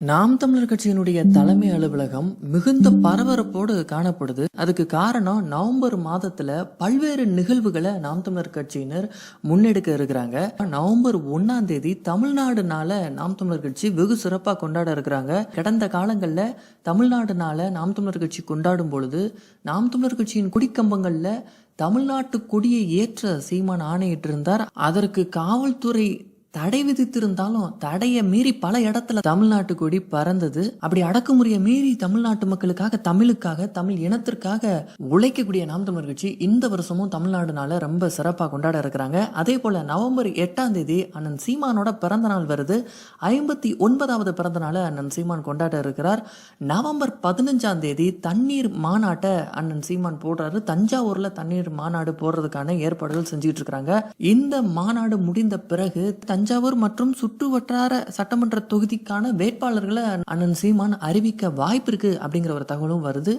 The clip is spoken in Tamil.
நாம் தமிழர் கட்சியினுடைய தலைமை அலுவலகம் மிகுந்த பரபரப்போடு காணப்படுது. அதுக்கு காரணம் நவம்பர் மாதத்துல பல்வேறு நிகழ்வுகளை நாம் தமிழர் கட்சியினர் முன்னெடுக்க இருக்கிறாங்க. நவம்பர் ஒன்னாம் தேதி தமிழ்நாடுனால நாம் தமிழர் கட்சி வெகு சிறப்பா கொண்டாட இருக்கிறாங்க. கடந்த காலங்கள்ல தமிழ்நாடுனால நாம் தமிழர் கட்சி கொண்டாடும் பொழுது நாம் தமிழர் கட்சியின் குடிக்கம்பங்கள்ல தமிழ்நாட்டு கொடியை ஏற்ற சீமான் ஆணையிட்டிருந்தார். அதற்கு காவல்துறை தடை விதித்திருந்தாலும் தடையை மீறி பல இடத்துல தமிழ்நாட்டு கொடி பறந்தது. அப்படி அடக்குமுறையை மீறி தமிழ்நாட்டு மக்களுக்காக தமிழுக்காக தமிழ் இனத்திற்காக உழைக்கக்கூடிய நாம் தமிழர் கட்சி இந்த வருஷமும் தமிழ்நாடுனால ரொம்ப சிறப்பாக கொண்டாட இருக்கிறாங்க. அதே போல நவம்பர் எட்டாம் தேதி அண்ணன் சீமானோட பிறந்த நாள் வருது. ஐம்பத்தி ஒன்பதாவது பிறந்த நாளை அண்ணன் சீமான் கொண்டாட இருக்கிறார். நவம்பர் பதினஞ்சாம் தேதி தண்ணீர் மாநாட்டை அண்ணன் சீமான் போடுறாரு. தஞ்சாவூர்ல தண்ணீர் மாநாடு போடுறதுக்கான ஏற்பாடுகள் செஞ்சுட்டு இருக்கிறாங்க. இந்த மாநாடு முடிந்த பிறகு தஞ்சாவூர் மற்றும் சுற்று வட்டார சட்டமன்ற தொகுதிக்கான வேட்பாளர்களை அண்ணன் சீமான் அறிவிக்க வாய்ப்பு இருக்கு அப்படிங்கிற ஒரு தகவலும் வருது.